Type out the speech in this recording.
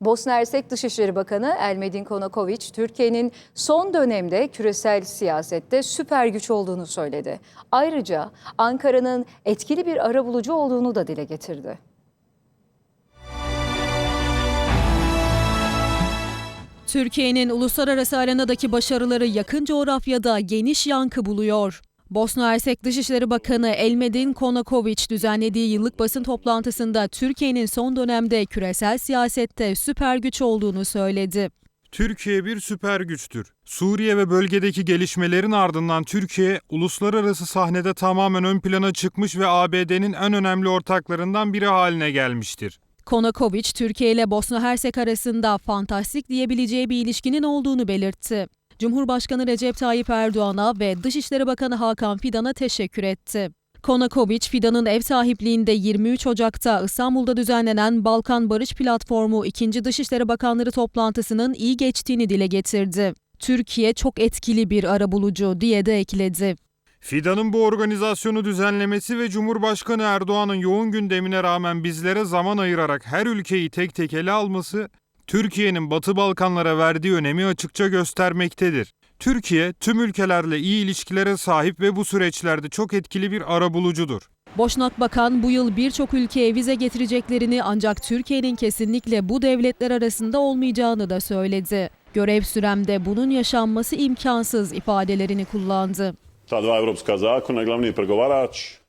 Bosna Hersek Dışişleri Bakanı Elmedin Konakovic, Türkiye'nin son dönemde küresel siyasette süper güç olduğunu söyledi. Ayrıca Ankara'nın etkili bir arabulucu olduğunu da dile getirdi. Türkiye'nin uluslararası arenadaki başarıları yakın coğrafyada geniş yankı buluyor. Bosna Hersek Dışişleri Bakanı Elmedin Konakovic düzenlediği yıllık basın toplantısında Türkiye'nin son dönemde küresel siyasette süper güç olduğunu söyledi. Türkiye bir süper güçtür. Suriye ve bölgedeki gelişmelerin ardından Türkiye uluslararası sahnede tamamen ön plana çıkmış ve ABD'nin en önemli ortaklarından biri haline gelmiştir. Konakovic, Türkiye ile Bosna Hersek arasında fantastik diyebileceği bir ilişkinin olduğunu belirtti. Cumhurbaşkanı Recep Tayyip Erdoğan'a ve Dışişleri Bakanı Hakan Fidan'a teşekkür etti. Konakovic, Fidan'ın ev sahipliğinde 23 Ocak'ta İstanbul'da düzenlenen Balkan Barış Platformu 2. Dışişleri Bakanları toplantısının iyi geçtiğini dile getirdi. Türkiye çok etkili bir arabulucu diye de ekledi. Fidan'ın bu organizasyonu düzenlemesi ve Cumhurbaşkanı Erdoğan'ın yoğun gündemine rağmen bizlere zaman ayırarak her ülkeyi tek tek ele alması, Türkiye'nin Batı Balkanlara verdiği önemi açıkça göstermektedir. Türkiye, tüm ülkelerle iyi ilişkilere sahip ve bu süreçlerde çok etkili bir arabulucudur. Boşnak Bakan bu yıl birçok ülkeye vize getireceklerini ancak Türkiye'nin kesinlikle bu devletler arasında olmayacağını da söyledi. Görev süremde bunun yaşanması imkansız ifadelerini kullandı. Ta dva europska zakona, glavni pregovarač